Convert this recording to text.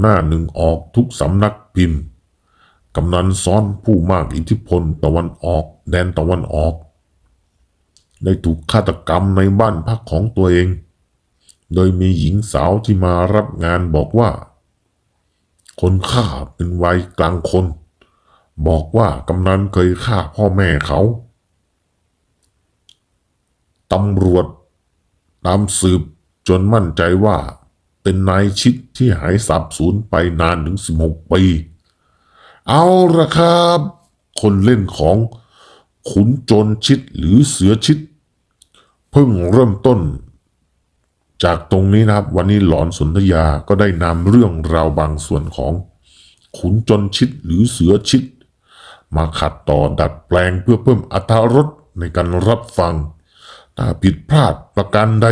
หน้าหนึ่งออกทุกสำนักพิมพ์ กำนันซ้อนผู้มากอิทธิพลตะวันออก แดนตะวันออก ได้ถูกฆาตกรรมในบ้านพักของตัวเอง โดยมีหญิงสาวที่มารับงานบอกว่า คนฆ่าเป็นวัยกลางคน บอกว่ากำนันเคยฆ่าพ่อแม่เขาตำรวจตามสืบจนมั่นใจว่า เป็นนายชิดที่หายสับสูญไปนานถึง 16 ปี เอาละครับ คนเล่นของขุนโจรชิดหรือเสือชิด เพิ่งเริ่มต้น จากตรงนี้นะครับ วันนี้หลอนสนธยาก็ได้นำเรื่องราวบางส่วนของ ขุนจนชิดหรือเสือชิด มาขัดต่อดัดแปลงเพื่อเพิ่มอรรถรสในการรับฟัง ถ้าผิดพลาดประการใด